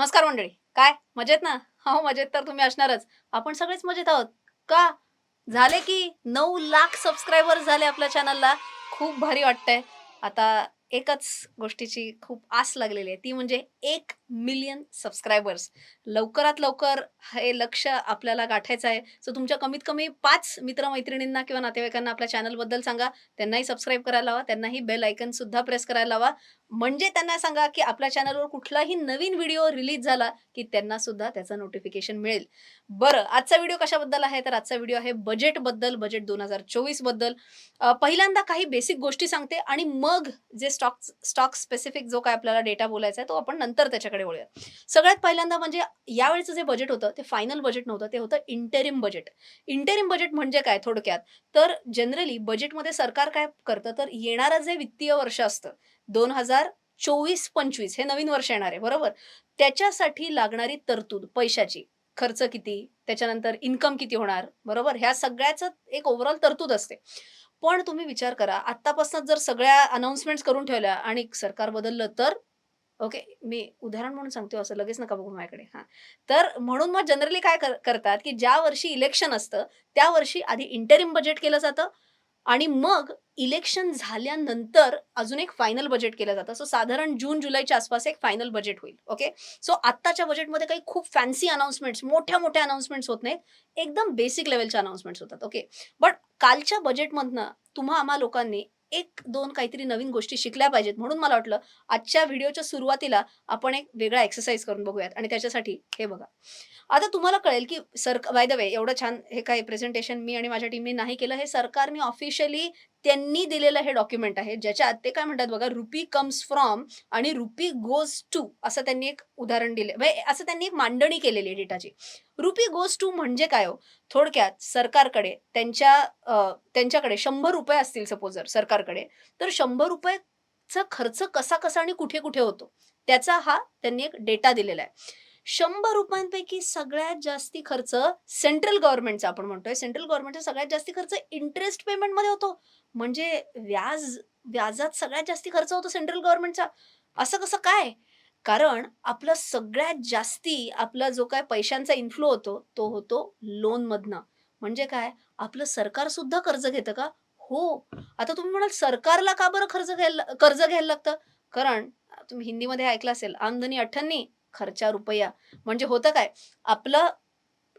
नमस्कार मंडळी. काय? मजेत ना? हो मजेत तर तुम्ही असणारच. आपण सगळेच मजेत आहोत. का? झाले की नऊ लाख सबस्क्रायबर झाले आपल्या चॅनलला खूप भारी वाटतंय. आता एकच गोष्टीची खूप आस लागलेली आहे. ती म्हणजे एक मिलियन सबस्क्रायबर्स लवकरात लवकर हे लक्ष आपल्याला गाठायचं आहे. सो तुमच्या कमीत कमी पाच मित्रमैत्रिणींना किंवा नातेवाईकांना आपल्या चॅनलबद्दल सांगा. त्यांनाही सबस्क्राईब करायला लावा. त्यांनाही बेल आयकन सुद्धा प्रेस करायला लावा. म्हणजे त्यांना सांगा की आपल्या चॅनलवर कुठलाही नवीन व्हिडिओ रिलीज झाला की त्यांना सुद्धा त्याचं नोटिफिकेशन मिळेल. बरं आजचा व्हिडिओ कशाबद्दल आहे? तर आजचा व्हिडिओ आहे बजेटबद्दल बजेट दोन हजार चोवीसबद्दल. पहिल्यांदा काही बेसिक गोष्टी सांगते आणि मग जे स्टॉक स्टॉक स्पेसिफिक जो काय आपल्याला डेटा बोलायचा आहे तो आपण नंतर त्याच्याकडे वळूया सगळ्यात पहिल्यांदा म्हणजे यावेळेचं जे बजेट होतं ते फायनल बजेट नव्हतं ते होतं इंटेरिम बजेट इंटेरिम बजेट म्हणजे काय थोडक्यात? तर जनरली बजेटमध्ये सरकार काय करतं? तर येणारं जे वित्तीय वर्ष असतं दोन हजार चोवीस पंचवीस हे नवीन वर्ष येणार आहे बरोबर? त्याच्यासाठी लागणारी तरतूद पैशाची. खर्च किती? त्याच्यानंतर इन्कम किती होणार? बरोबर? ह्या सगळ्याचं एक ओव्हरऑल तरतूद असते. पण तुम्ही विचार करा आत्तापासून जर सगळ्या अनाउन्समेंट्स करून ठेवल्या आणि सरकार बदललं तर ओके मी उदाहरण म्हणून सांगतो हो, असं लगेच नका बघू माझ्याकडे हां. तर म्हणून मग जनरली काय कर- करतात की ज्या वर्षी इलेक्शन असतं त्या वर्षी आधी इंटरिम बजेट केलं जातं आणि मग इलेक्शन झाल्यानंतर अजून एक फायनल बजेट केलं जातं. सो साधारण जून जुलैच्या आसपास एक फायनल बजेट होईल ओके? सो आत्ताच्या बजेटमध्ये काही खूप फॅन्सी अनाउन्समेंट्स मोठ्या मोठ्या अनाउन्समेंट्स होत नाहीत. एकदम बेसिक लेवलच्या अनाउन्समेंट्स होतात ओके? बट कालच्या बजेटमधनं तुम्हा आम्हा लोकांनी एक दोन काहीतरी नवीन गोष्टी शिकल्या पाहिजेत. म्हणून मला वाटलं आजच्या व्हिडिओच्या सुरुवातीला आपण एक वेगळा एक्सरसाइज करून बघूयात. आणि त्याच्यासाठी हे बघा. आता तुम्हाला कळेल की सर बाय द वे एवढं छान हे काय प्रेझेंटेशन मी आणि माझ्या टीमने नाही केलं. हे सरकारने ऑफिशियली त्यांनी दिलेलं हे डॉक्युमेंट आहे. ज्याच्यात ते काय म्हणतात बघा रुपी कम्स फ्रॉम आणि रुपी गोज टू असं त्यांनी एक उदाहरण दिले. म्हणजे असं त्यांनी एक मांडणी केलेली आहे डेटाची रुपी गोज टू म्हणजे काय हो? थोडक्यात सरकारकडे त्यांच्या त्यांच्याकडे शंभर रुपये असतील सपोज जर सरकारकडे तर शंभर रुपयाचा खर्च कसा कसा आणि कुठे कुठे होतो? त्याचा हा त्यांनी एक डेटा दिलेला आहे. शंभर रुपयांपैकी सगळ्यात जास्ती खर्च सेंट्रल गव्हर्नमेंटचा आपण म्हणतोय. सेंट्रल गव्हर्नमेंटचा सगळ्यात जास्ती खर्च इंटरेस्ट पेमेंटमध्ये होतो. म्हणजे व्याज व्याजात सगळ्यात जास्ती खर्च होतो सेंट्रल गव्हर्नमेंटचा. असं कसं काय? कारण आपलं सगळ्यात जास्ती आपला जो काय पैशांचा इन्फ्लो होतो तो होतो लोनमधनं म्हणजे काय? आपलं सरकार सुद्धा कर्ज घेतं का? हो. आता तुम्ही म्हणाल सरकारला का बरं कर्ज घ्यायला कर्ज घ्यायला लागतं? कारण तुम्ही हिंदीमध्ये ऐकलं असेल आमदनी अठ्ठन्नी खर्चा रुपया. म्हणजे होतं काय? आपलं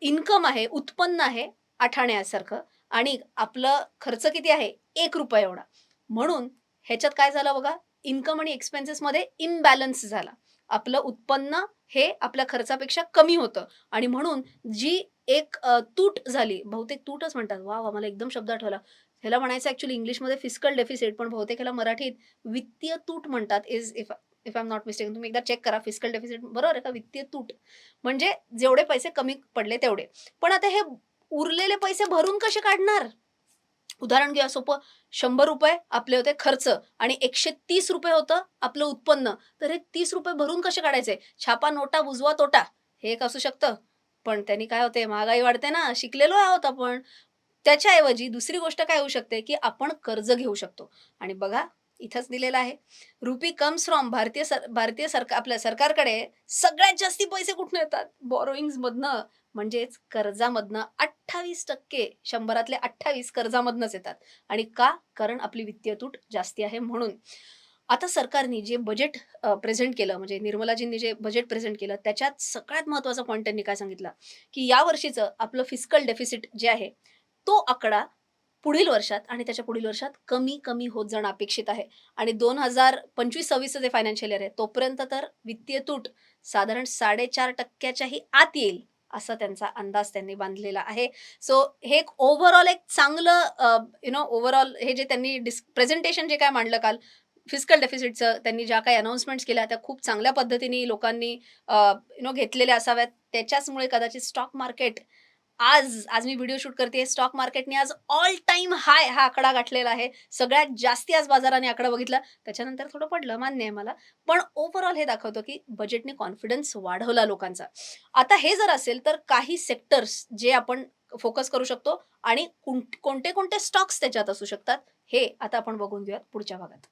इन्कम आहे उत्पन्न आहे आठाण्यासारखं आणि आपलं खर्च किती आहे? एक रुपया एवढा. म्हणून ह्याच्यात काय झालं बघा? इन्कम आणि एक्सपेन्सेसमध्ये इम्बॅलन्स झाला. आपलं उत्पन्न हे आपल्या खर्चापेक्षा कमी होतं. आणि म्हणून जी एक तूट झाली बहुतेक तूटच म्हणतात. वा वा मला एकदम शब्द आठवला. ह्याला म्हणायचं ऍक्च्युली इंग्लिशमध्ये फिस्कल डेफिसिट पण बहुतेक ह्याला मराठीत वित्तीय तूट म्हणतात is if if I am not mistake तुम्ही एकदा चेक करा फिस्कल डेफिसिट बरोबर आहे का? वित्तीय तूट. म्हणजे जेवढे पैसे कमी पडले तेवढे. पण आता हे उरलेले पैसे भरून कसे काढणार? उदाहरण घ्या सोपं. शंभर रुपये आपले होते खर्च आणि एकशे तीस रुपये होतं आपलं उत्पन्न. तर हे तीस रुपये भरून कसे काढायचे? छापा नोटा बुजवा तोटा. हे एक असू शकतं. पण त्यांनी काय होते? महागाई वाढते ना. शिकलेलो आहोत आपण. त्याच्याऐवजी दुसरी गोष्ट काय होऊ शकते? की आपण कर्ज घेऊ शकतो. आणि बघा इथंच दिलेलं आहे. रुपी कम्स फ्रॉम भारतीय सर भारतीय सरकार आपल्या सरकारकडे सगळ्यात जास्ती पैसे कुठून येतात? बॉरोईंग म्हणजेच कर्जामधनं अठ्ठावीस टक्के शंभरातले अठ्ठावीस कर्जामधनंच येतात. आणि का? कारण आपली वित्तीय तूट जास्ती आहे म्हणून. आता सरकारने जे बजेट प्रेझेंट केलं म्हणजे निर्मलाजींनी जे बजेट प्रेझेंट केलं त्याच्यात सगळ्यात महत्त्वाचा पॉईंट त्यांनी काय सांगितलं? की या वर्षीचं आपलं फिस्कल डेफिसिट जे आहे तो आकडा पुढील वर्षात आणि त्याच्या पुढील वर्षात कमी कमी होत जाणं अपेक्षित आहे. आणि दोन हजार पंचवीस सव्वीसचं जे फायनान्शियल इयर आहे तोपर्यंत तर वित्तीय तूट साधारण साडेचार टक्क्याच्याही आत येईल असा त्यांचा अंदाज त्यांनी बांधलेला आहे. सो हे एक ओव्हरऑल एक चांगलं यु नो ओव्हरऑल हे जे त्यांनी डिस प्रेझेंटेशन जे काय मांडलं काल फिजिकल डेफिसिटचं त्यांनी ज्या काही अनाउन्समेंट्स केल्या त्या खूप चांगल्या पद्धतीने लोकांनी यु नो घेतलेल्या असाव्यात. त्याच्याचमुळे कदाचित स्टॉक मार्केट आज आज मी व्हिडिओ शूट करते स्टॉक मार्केटने आज ऑल टाइम हाय हा आकडा गाठलेला आहे. सगळ्यात जास्ती आज बाजाराने आकडा बघितला. त्याच्यानंतर थोडं पडलं मान्य आहे मला. पण ओव्हरऑल हे दाखवतो की बजेटने कॉन्फिडन्स वाढवला लोकांचा. आता हे जर असेल तर काही सेक्टर्स जे आपण फोकस करू शकतो आणि कोणते कोणते स्टॉक्स त्याच्यात असू शकतात हे आता आपण बघून घेऊयात पुढच्या भागात.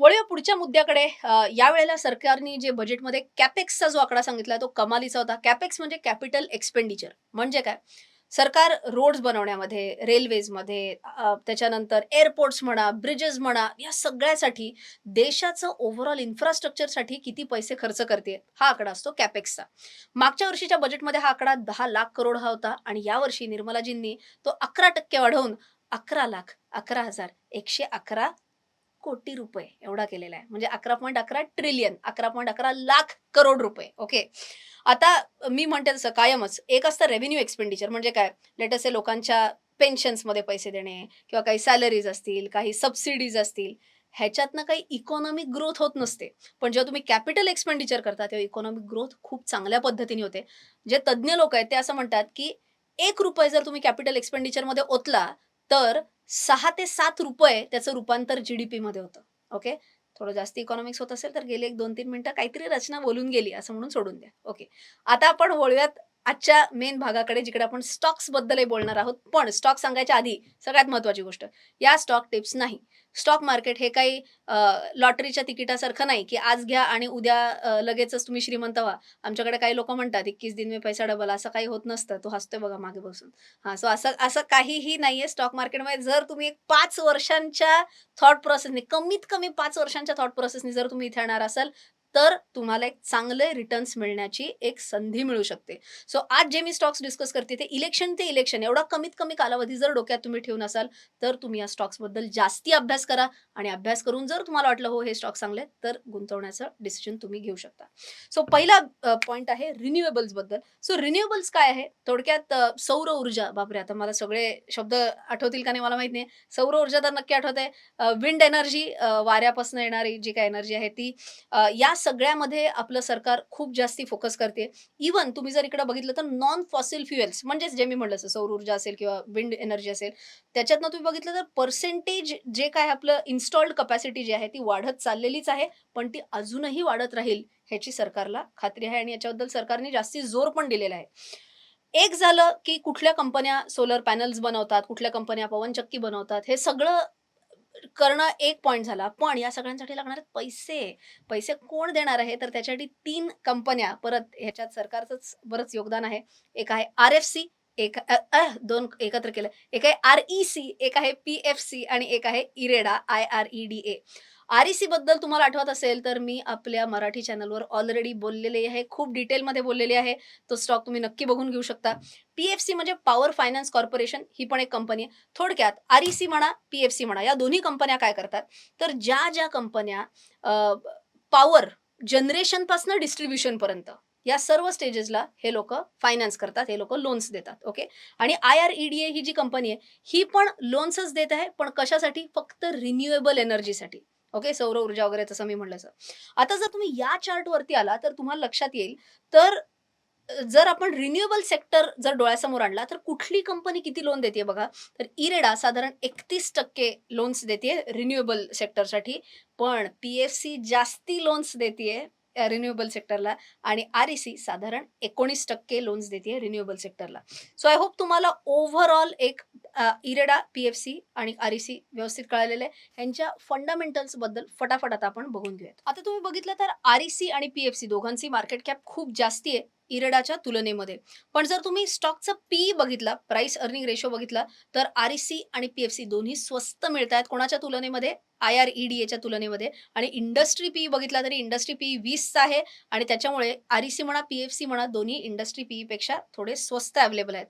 वळूया पुढच्या मुद्द्याकडे. यावेळेला सरकारने जे बजेटमध्ये कॅपेक्सचा जो आकडा सांगितला तो कमालीचा होता. कॅपेक्स म्हणजे कॅपिटल एक्सपेंडिचर म्हणजे काय? सरकार रोड्स बनवण्यामध्ये रेल्वेजमध्ये त्याच्यानंतर एअरपोर्ट्स म्हणा ब्रिजेस म्हणा या सगळ्यासाठी देशाचं ओव्हरऑल इन्फ्रास्ट्रक्चरसाठी किती पैसे खर्च करते हा आकडा असतो कॅपेक्सचा मागच्या वर्षीच्या बजेटमध्ये हा आकडा दहा लाख करोड हा होता आणि यावर्षी निर्मलाजींनी तो अकरा टक्के वाढवून अकरा लाख अकरा हजार एकशे अकरा कोटी रुपये एवढा केलेला आहे. म्हणजे अकरा पॉईंट अकरा ट्रिलियन अकरा पॉईंट अकरा लाख करोड रुपये. ओके आता मी म्हणते तसं कायमच. एक असतं रेव्हेन्यू एक्सपेंडिचर म्हणजे काय? लेटस ए लोकांच्या पेन्शन्समध्ये पैसे देणे किंवा काही सॅलरीज असतील काही सबसिडीज असतील. ह्याच्यातनं काही इकॉनॉमिक ग्रोथ होत नसते. पण जेव्हा तुम्ही कॅपिटल एक्सपेंडिचर करता तेव्हा इकॉनॉमिक ग्रोथ खूप चांगल्या पद्धतीने होते. जे तज्ज्ञ लोक आहेत ते असं म्हणतात की एक रुपये जर तुम्ही कॅपिटल एक्सपेंडिचरमध्ये ओतला तर सहा ते सात रुपये त्याचं रूपांतर जीडीपी मध्ये होतं. ओके थोडं जास्त इकॉनॉमिक्स होत असेल तर गेले एक दोन तीन मिनिटं काहीतरी रचना बोलून गेली असं म्हणून सोडून द्या. ओके आता आपण वळूयात आजच्या मेन भागाकडे जिकडे आपण स्टॉक्स बद्दलही बोलणार आहोत पण स्टॉक सांगायच्या आधी सगळ्यात महत्वाची गोष्ट या स्टॉक टिप्स नाही. स्टॉक मार्केट हे काही लॉटरीच्या तिकिटासारखं नाही की आज घ्या आणि उद्या लगेचच तुम्ही श्रीमंत व्हा. आमच्याकडे काही लोक म्हणतात इक्कीस दिन में पैसा डबल असं काही होत नसतं. तो हसतोय बघा मागे बसून. हा सो असं असं काहीही नाहीये स्टॉक मार्केटमध्ये जर तुम्ही एक पाच वर्षांच्या थॉट प्रोसेसने कमीत कमी पाच वर्षांच्या थॉट प्रोसेसने जर तुम्ही इथे येणार असाल तर तुम्हाला एक चांगले रिटर्न्स मिळण्याची एक संधी मिळू शकते. सो आज जे मी स्टॉक्स डिस्कस करते ते इलेक्शन ते इलेक्शन एवढा कमीत कमी कालावधी जर डोक्यात तुम्ही ठेवून असाल तर तुम्ही या स्टॉक्सबद्दल जास्ती अभ्यास करा आणि अभ्यास करून जर तुम्हाला वाटलं हो हे स्टॉक चांगले तर गुंतवण्याचं डिसिजन तुम्ही घेऊ शकता. सो पहिला पॉईंट आहे रिन्युएबल्सबद्दल. सो रिन्युएबल्स काय आहे? थोडक्यात सौर ऊर्जा. बापरे आता मला सगळे शब्द आठवतील का नाही मला माहीत नाही. सौर ऊर्जा तर नक्की आठवत आहे विंड एनर्जी वाऱ्यापासून येणारी जी काय एनर्जी आहे ती या सगळ्यामध्ये आपलं सरकार खूप जास्ती फोकस करते. इवन तुम्ही जर इकडे बघितलं तर नॉन फॉसिल फ्युएल्स म्हणजेच जे मी म्हटलं सौर ऊर्जा असेल किंवा विंड एनर्जी असेल त्याच्यातनं तुम्ही बघितलं तर पर्सेंटेज जे काय आपलं इन्स्टॉल्ड कपॅसिटी जी आहे ती वाढत चाललेलीच आहे पण ती अजूनही वाढत राहील ह्याची सरकारला खात्री आहे आणि याच्याबद्दल सरकारने जास्ती जोर पण दिलेला आहे. एक झालं की कुठल्या कंपन्या सोलर पॅनल्स बनवतात कुठल्या कंपन्या पवनचक्की बनवतात हे सगळं करणं एक पॉईंट झाला. पण या सगळ्यांसाठी लागणारे पैसे पैसे कोण देणार आहे? तर त्याच्यासाठी तीन कंपन्या परत ह्याच्यात सरकारचंच बरंच योगदान आहे. एक आहे आर एफ सी एक दोन एकत्र केलं. एक आहे आर ई सी एक आहे पी एफ सी आणि एक आहे IREDA I R E D A R E C बद्दल तुम्हाला आठवत असेल तर मी आपल्या मराठी चॅनलवर ऑलरेडी बोललेले आहे खूप डिटेलमध्ये बोललेले आहे. तो स्टॉक तुम्ही नक्की बघून घेऊ शकता. पी एफ सी म्हणजे पॉवर फायनान्स कॉर्पोरेशन ही पण एक कंपनी आहे. थोडक्यात आर ई सी म्हणा पी एफ सी म्हणा या दोन्ही कंपन्या काय करतात? तर ज्या ज्या कंपन्या पॉवर जनरेशनपासनं डिस्ट्रीब्युशनपर्यंत या सर्व स्टेजेसला हे लोक फायनान्स करतात हे लोक लोन्स देतात ओके आणि I R E D A ही जी कंपनी आहे ही पण लोन्सच देत आहे पण कशासाठी? फक्त रिन्युएबल एनर्जीसाठी ओके सौर ऊर्जा वगैरे तसं मी म्हणलं असं. आता जर तुम्ही या चार्टवरती आला तर तुम्हाला लक्षात येईल. तर जर आपण रिन्युएबल सेक्टर जर डोळ्यासमोर आणला तर कुठली कंपनी किती लोन देते बघा? तर इरेडा साधारण एकतीस टक्के लोन्स देते रिन्युएबल सेक्टरसाठी पण पी एफ सी जास्ती लोन्स देते रिन्युएबल सेक्टरला आणि आर ई सी साधारण एकोणीस टक्के लोन्स देते रिन्युएबल सेक्टरला सो आय होप तुम्हाला ओव्हरऑल एक इरेडा पी एफ सी आणि आर ई सी व्यवस्थित कळालेले यांच्या ह्यांच्या बद्दल फटाफट आता आपण बघून घेऊयात. आता तुम्ही बघितलं तर आर ई सी आणि पी एफ सी दोघांची मार्केट कॅप खूप जास्ती आहे इरेडाच्या तुलनेमध्ये. पण जर तुम्ही स्टॉकचा पी बघितला प्राइस अर्निंग रेशो बघितला तर आर ई सी आणि पी एफ सी दोन्ही स्वस्त मिळत आहेत कोणाच्या तुलनेमध्ये? आय आर ई डी एच्या तुलनेमध्ये. आणि इंडस्ट्री पी बघितला तरी इंडस्ट्री पी वीसचा आहे आणि त्याच्यामुळे आर ई सी म्हणा पी एफ सी म्हणा दोन्ही इंडस्ट्री पी पेक्षा थोडे स्वस्त अवेलेबल आहेत.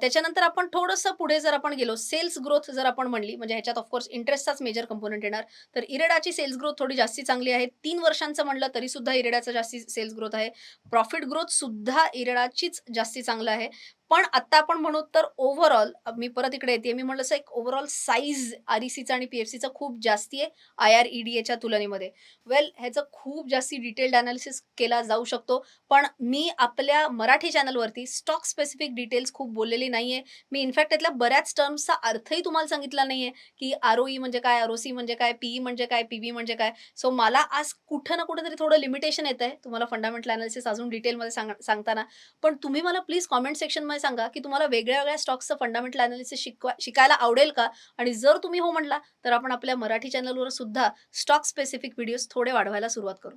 त्याच्यानंतर आपण थोडंसं पुढे जर आपण गेलो सेल्स ग्रोथ जर आपण म्हणली म्हणजे ह्याच्यात ऑफकोर्स इंटरेस्टचाच मेजर कंपोनंट येणार. तर इरेडाची सेल्स ग्रोथ थोडी जास्ती चांगली आहे. तीन वर्षांचं म्हणलं तरी सुद्धा इरेडाचा जास्ती सेल्स ग्रोथ आहे. प्रॉफिट ग्रोथ सुद्धा इरेडाचीच जास्ती चांगलं आहे. पण आता आपण म्हणू तर ओव्हरऑल मी परत इकडे येते. मी म्हणलं असं एक ओव्हरऑल साईज आर ई सीचा आणि पी एफ सीचा खूप जास्ती आहे आय आर ई डी एच्या तुलनेमध्ये. वेल ह्याचं खूप जास्ती डिटेल्ड अनालिसिस केला जाऊ शकतो. पण मी आपल्या मराठी चॅनलवरती स्टॉक स्पेसिफिक डिटेल्स खूप बोललेली नाही आहे मी इनफॅक्ट त्यातल्या बऱ्याच टर्म्सचा अर्थही तुम्हाला सांगितला नाही आहे की आर ओ ई म्हणजे काय आर ओ सी म्हणजे काय पीई म्हणजे काय पी पीबी म्हणजे काय. सो मला आज कुठं ना कुठं तरी थोडं लिमिटेशन येत आहे तुम्हाला फंडामेंटल अनालिसिस अजून डिटेलमध्ये सांग सांगताना. पण तुम्ही मला प्लीज कॉमेंट सेक्शनमध्ये सांगा की तुम्हाला वेगळ्या वेगळ्या स्टॉक्सचं फंडामेंटल अनालिसिस शिकवा शिकायला आवडेल का? आणि जर तुम्ही हो म्हटला तर आपण आपल्या मराठी चॅनलवर सुद्धा स्टॉक स्पेसिफिक व्हिडिओज थोडे वाढवायला सुरुवात करू.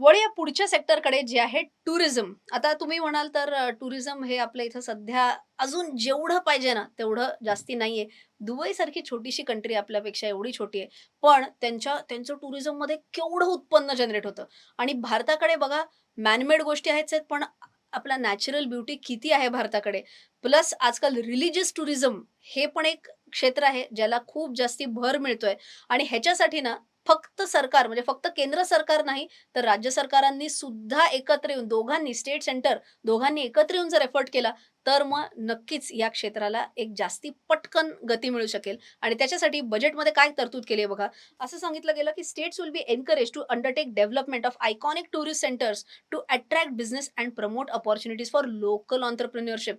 वळूया पुढच्या सेक्टरकडे जे आहे टुरिझम आता तुम्ही म्हणाल तर टुरिझम हे आपल्या इथं सध्या अजून जेवढं पाहिजे ना तेवढं जास्ती नाहीये. दुबई सारखी छोटीशी कंट्री आपल्यापेक्षा एवढी छोटी आहे. पण त्यांच्या त्यांचं टुरिझममध्ये केवढं उत्पन्न जनरेट होतं. आणि भारताकडे बघा मॅनमेड गोष्टी आहेच आहेत पण आपला नॅचरल ब्युटी किती आहे भारताकडे? प्लस आजकाल रिलिजियस टुरिझम हे पण एक क्षेत्र आहे ज्याला खूप जास्ती भर मिळतोय. आणि ह्याच्यासाठी ना फक्त सरकार म्हणजे फक्त केंद्र सरकार नाही तर राज्य सरकारांनी सुद्धा एकत्र येऊन दोघांनी स्टेट सेंटर दोघांनी एकत्र येऊन जर एफर्ट केला तर मग नक्कीच या क्षेत्राला एक जास्ती पटकन गती मिळू शकेल. आणि त्याच्यासाठी बजेटमध्ये काय तरतूद केली आहे बघा. असं सांगितलं गेलं की states will be encourage to undertake development of iconic tourist centres to attract business and promote opportunities for local entrepreneurship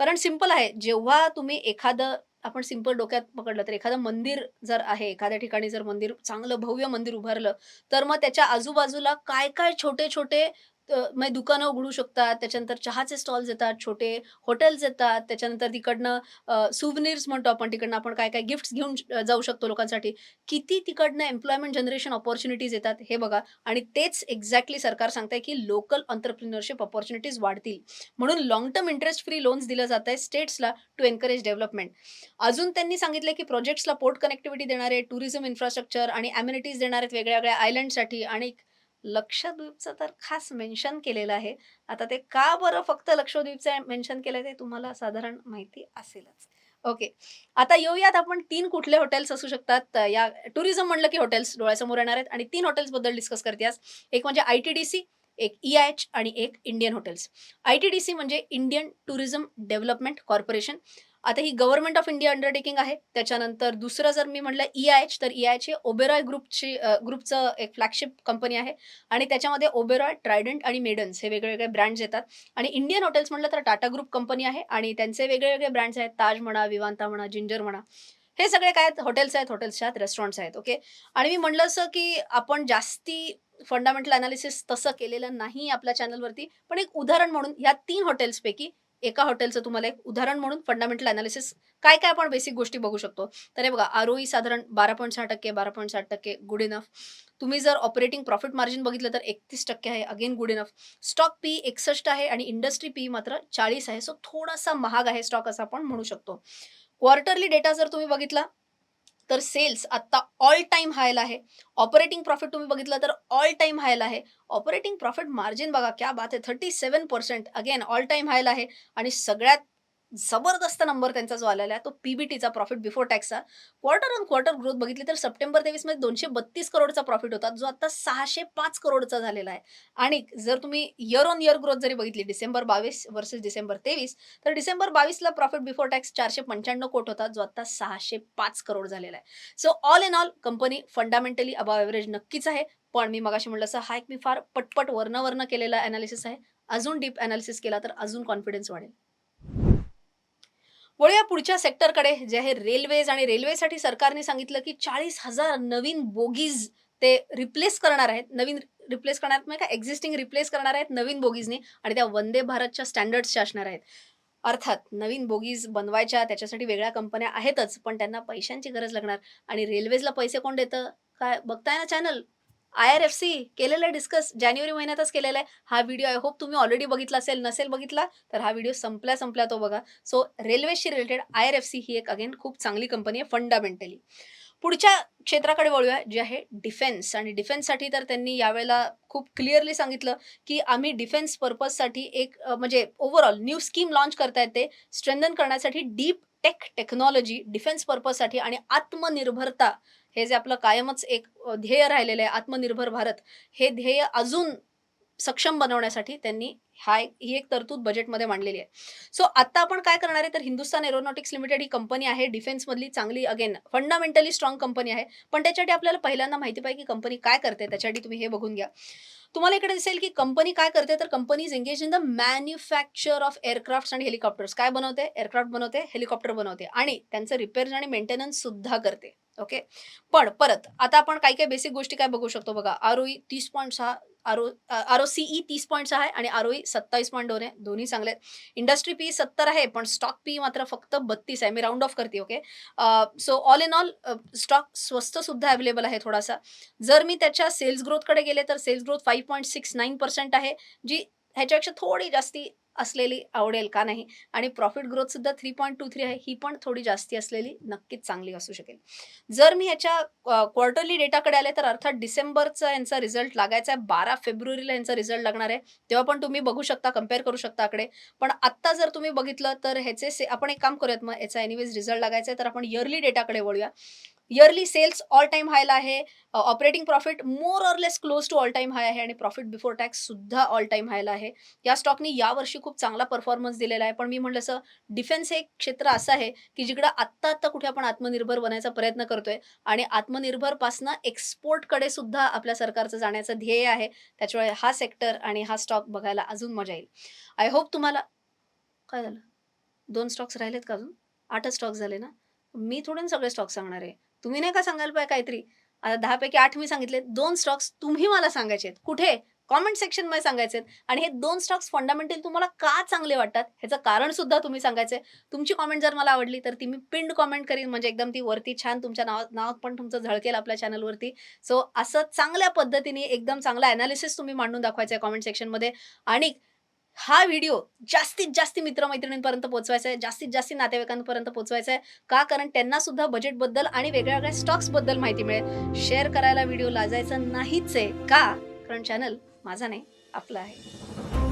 कारण सिंपल आहे जेव्हा तुम्ही एखादं आपण सिंपल डोक्यात पकडलं तर एखादं मंदिर जर आहे एखाद्या ठिकाणी जर मंदिर चांगलं भव्य मंदिर उभारलं तर मग त्याच्या आजूबाजूला काय काय छोटे छोटे मग म्हणजे दुकानं उघडू शकतात त्याच्यानंतर चहाचे स्टॉल्स येतात छोटे हॉटेल्स येतात त्याच्यानंतर तिकडनं सुवनिर्स म्हणतो आपण तिकडनं आपण काय काय गिफ्ट्स घेऊन जाऊ शकतो लोकांसाठी. किती तिकडनं एम्प्लॉयमेंट जनरेशन ऑपॉर्च्युनिटीज येतात हे बघा. आणि तेच एक्झॅक्टली सरकार सांगताय की लोकल ऑन्टरप्रिनरशिप ऑपॉर्च्युनिटीज वाढतील. म्हणून long term interest free loans दिलं जात आहे स्टेट्सला टू एनकरेज डेव्हलपमेंट अजून त्यांनी सांगितलं की प्रोजेक्ट्सला पोर्ट कनेक्टिव्हिटी देणारे टुरिझम इन्फ्रास्ट्रक्चर आणि अम्युनिटीज देणार आहेत वेगळ्या वेगळ्या आयलंडसाठी आणि लक्षद्वीपचं तर खास मेन्शन केलेलं आहे. आता ते का बरं फक्त लक्षद्वीपचं मेन्शन केलंय ते तुम्हाला साधारण माहिती असेलच. ओके. आता येऊयात आपण तीन कुठले हॉटेल्स असू शकतात. या टुरिझम म्हणलं की हॉटेल्स डोळ्यासमोर येणार आहेत आणि तीन हॉटेल्सबद्दल डिस्कस करते आज एक म्हणजे आय टी डी सी एक ई आय एच आणि एक Indian hotels. I T D C म्हणजे इंडियन टुरिझम डेव्हलपमेंट कॉर्पोरेशन. आता ही गव्हर्नमेंट ऑफ इंडिया अंडरटेकिंग आहे. त्याच्यानंतर दुसरं जर मी म्हटलं ई आय एच तर ई आय एच हे ओबेरॉय ग्रुपची ग्रुपचं एक फ्लॅगशिप कंपनी आहे. आणि त्याच्यामध्ये ओबेरॉय ट्रायडंट आणि मेडन्स हे वेगवेगळे ब्रँड्स येतात. आणि इंडियन हॉटेल्स म्हटलं तर टाटा ग्रुप कंपनी आहे. आणि त्यांचे वेगवेगळे ब्रँड्स आहेत. ताज म्हणा विवांता म्हणा जिंजर म्हणा हे सगळे काय आहेत? हॉटेल्स आहेत हॉटेल्सच्या आहेत रेस्टॉरंट्स आहेत ओके आणि मी म्हणलं असं की आपण जास्ती फंडामेंटल अनालिसिस तसं केलेलं नाही आपल्या चॅनलवरती पण एक उदाहरण म्हणून ह्या तीन हॉटेल्सपैकी एका हॉटेलचं तुम्हाला एक उदाहरण म्हणून फंडामेंटल अनालिसिस काय काय आपण बेसिक गोष्टी बघू शकतो. तर हे बघा आरोई साधारण बारा पॉईंट सहा टक्के बारा पॉईंट साठ टक्के गुड इनफ तुम्ही जर ऑपरेटिंग प्रॉफिट मार्जिन बघितलं तर एकतीस टक्के आहे again good enough stock P एकसष्ट आहे आणि इंडस्ट्री पी मात्र चाळीस आहे. सो थोडासा महाग आहे स्टॉक असं आपण म्हणू शकतो. क्वार्टरली डेटा जर तुम्ही बघितला तर सेल्स आत्ता ऑल टाईम हायला आहे. ऑपरेटिंग प्रॉफिट तुम्ही बघितलं तर ऑल टाइम हायला आहे. ऑपरेटिंग प्रॉफिट मार्जिन बघा क्या बात आहे. Thirty seven percent again all time हायला आहे. आणि सगळ्यात जबरदस्त नंबर त्यांचा जो आलेला आहे तो पीबीटीचा प्रॉफिट बिफोर टॅक्सचा क्वार्टर ऑन क्वार्टर ग्रोथ बघितली तर सप्टेंबर तेवीसमध्ये दोनशे बत्तीस करोडचा प्रॉफिट होता जो आता सहाशे पाच करोडचा झालेला आहे. आणि जर तुम्ही इयर ऑन इयर ग्रोथ जरी बघितली डिसेंबर बावीस वर्सेस डिसेंबर तेवीस तर डिसेंबर बावीसला प्रॉफिट बिफोर टॅक्स चारशे पंच्याण्णव कोट होता जो आता सहाशे पाच करोड झालेला आहे. So all in all company fundamentally above average नक्कीच आहे. पण मी मगाशी म्हटलं असं हा एक मी फार पटपट वर्ण वर्ण केलेला अनालिसिस आहे. अजून डीप अनालिसिस केला तर अजून कॉन्फिडन्स वाढेल. वळूया पुढच्या सेक्टरकडे जे आहे रेल्वेज आणि रेल्वेसाठी सरकारने सांगितलं की चाळीस हजार नवीन बोगीज ते रिप्लेस करणार आहेत. नवीन रिप्लेस करणार आहेत म्हणजे का एक्झिस्टिंग रिप्लेस करणार आहेत नवीन बोगीजने आणि त्या वंदे भारतच्या स्टँडर्ड्सच्या असणार आहेत. अर्थात नवीन बोगीज बनवायच्या त्याच्यासाठी वेगळ्या कंपन्या आहेतच पण त्यांना पैशांची गरज लागणार आणि रेल्वेजला पैसे कोण देतं? काय बघताय ना channel I R F C केलेलं आहे डिस्कस जानेवारी महिन्यातच केलेला आहे. हा व्हिडिओ आय होप तुम्ही ऑलरेडी बघितला असेल नसेल बघितला तर हा व्हिडिओ संपल्या संपल्या तो बघा. So रेल्वेशी related I R F C ही एक अगेन खूप चांगली कंपनी आहे फंडामेंटली पुढच्या क्षेत्राकडे वळूया जे आहे डिफेन्स आणि डिफेन्ससाठी तर त्यांनी यावेळेला खूप क्लिअरली सांगितलं की आम्ही डिफेन्स पर्पजसाठी एक म्हणजे ओव्हरऑल न्यू स्कीम लॉन्च करतायत ते स्ट्रेंथन करण्यासाठी डीप टेक टेक्नॉलॉजी डिफेन्स पर्पजसाठी आणि आत्मनिर्भरता हे जे आपलं कायमच एक ध्येय राहिलेलं आहे आत्मनिर्भर भारत हे ध्येय अजून सक्षम बनवण्यासाठी त्यांनी हा एक ही एक तरतूद बजेटमध्ये मांडलेली आहे. सो आता आपण काय करणार आहे? तर हिंदुस्तान एरोनॉटिक्स लिमिटेड ही कंपनी आहे. डिफेन्समधली चांगली अगेन फंडामेंटली स्ट्रॉंग कंपनी आहे. पण त्याच्यासाठी आपल्याला पहिल्यांदा माहिती पाहिजे की कंपनी काय करते. त्याच्यासाठी तुम्ही हे बघून घ्या. तुम्हाला इकडे दिसेल की कंपनी काय करते? तर company is engage in the manufacture of aircraft आणि हेलिकॉप्टर्स काय बनवते? एअरक्राफ्ट बनवते हेलिकॉप्टर बनवते. आणि त्यांचं रिपेअर आणि मेंटेनन्स सुद्धा करते. ओके पण परत आता आपण काही काही बेसिक गोष्टी काय बघू शकतो? बघा आरओई तीस पॉईंट सहा आरो आर सीई तीस पॉईंट सहा आहे आणि आरओई सत्तावीस पॉईंट दोन आहे. दोन्ही चांगले आहेत. इंडस्ट्री पी सत्तर आहे पण स्टॉक पी मात्र फक्त बत्तीस आहे. मी राऊंड ऑफ करते okay so all in all stock स्वस्त सुद्धा अवेलेबल आहे थोडासा. जर मी त्याच्या सेल्स ग्रोथकडे गेले तर sales growth five point six nine percent आहे जी ह्याच्यापेक्षा थोडी जास्ती असलेली आवडेल का नाही? आणि प्रॉफिट ग्रोथ सुद्धा थ्री पॉईंट टू थ्री आहे. ही पण थोडी जास्ती असलेली नक्कीच चांगली असू शकेल. जर मी ह्याच्या क्वार्टरली डेटाकडे आले तर अर्थात डिसेंबरचा यांचा रिझल्ट लागायचा आहे. बारा फेब्रुवारीला यांचा रिझल्ट लागणार आहे. तेव्हा पण तुम्ही बघू शकता कंपेअर करू शकता आकडे. पण आत्ता जर तुम्ही बघितलं तर ह्याचे से आपण एक काम करूयात मग. याचा एनिवेज रिझल्ट लागायचा आहे. तर आपण इयरली डेटाकडे वळूया. इयरली सेल्स ऑल टाइम हायला आहे. Operating profit more or less close to all time high आहे आणि प्रॉफिट बिफोर टॅक्स सुद्धा ऑल टाइम हायला आहे. या स्टॉकनी यावर्षी खूप चांगला परफॉर्मन्स दिलेला आहे. पण मी म्हटलं असं डिफेन्स हे एक क्षेत्र असं आहे की जिकडं आत्ता आत्ता कुठे आपण आत्मनिर्भर बनायचा प्रयत्न करतोय आणि आत्मनिर्भरपासनं एक्सपोर्टकडे सुद्धा आपल्या सरकारचं जाण्याचं ध्येय आहे. त्याच्यामुळे हा सेक्टर आणि हा स्टॉक बघायला अजून मजा येईल. आय होप तुम्हाला काय झालं? दोन स्टॉक्स राहिलेत का अजून? आठच स्टॉक झाले ना? मी थोडे सगळे स्टॉक सांगणार आहे. तुम्ही नाही का सांगायला पाहिजे काहीतरी? आता दहापैकी आठ मी सांगितले दोन स्टॉक्स तुम्ही मला सांगायचे आहेत. कुठे? कॉमेंट सेक्शनमध्ये सांगायचे आहेत. आणि हे दोन स्टॉक्स फंडामेंटल तुम्हाला का चांगले वाटतात? ह्याचं कारण सुद्धा तुम्ही सांगायचे तुमची कॉमेंट जर मला आवडली तर ती मी पिंड कॉमेंट करीन. म्हणजे एकदम ती वरती छान तुमच्या नाव नावात पण तुमचं झळकेल आपल्या चॅनलवरती सो असं चांगल्या पद्धतीने एकदम चांगला अनालिसिस तुम्ही मांडून दाखवायचं आहे कॉमेंट सेक्शनमध्ये आणि हा व्हिडिओ जास्तीत जास्त मित्रमैत्रिणींपर्यंत पोहोचवायचा आहे. जास्तीत जास्त नातेवाईकांपर्यंत पोहोचवायचा आहे. का? कारण त्यांना सुद्धा बजेटबद्दल आणि वेगळ्या वेगळ्या स्टॉक्सबद्दल माहिती मिळेल. शेअर करायला व्हिडिओ लाजायचा नाहीच आहे. का? कारण चॅनल माझा नाही आपला आहे.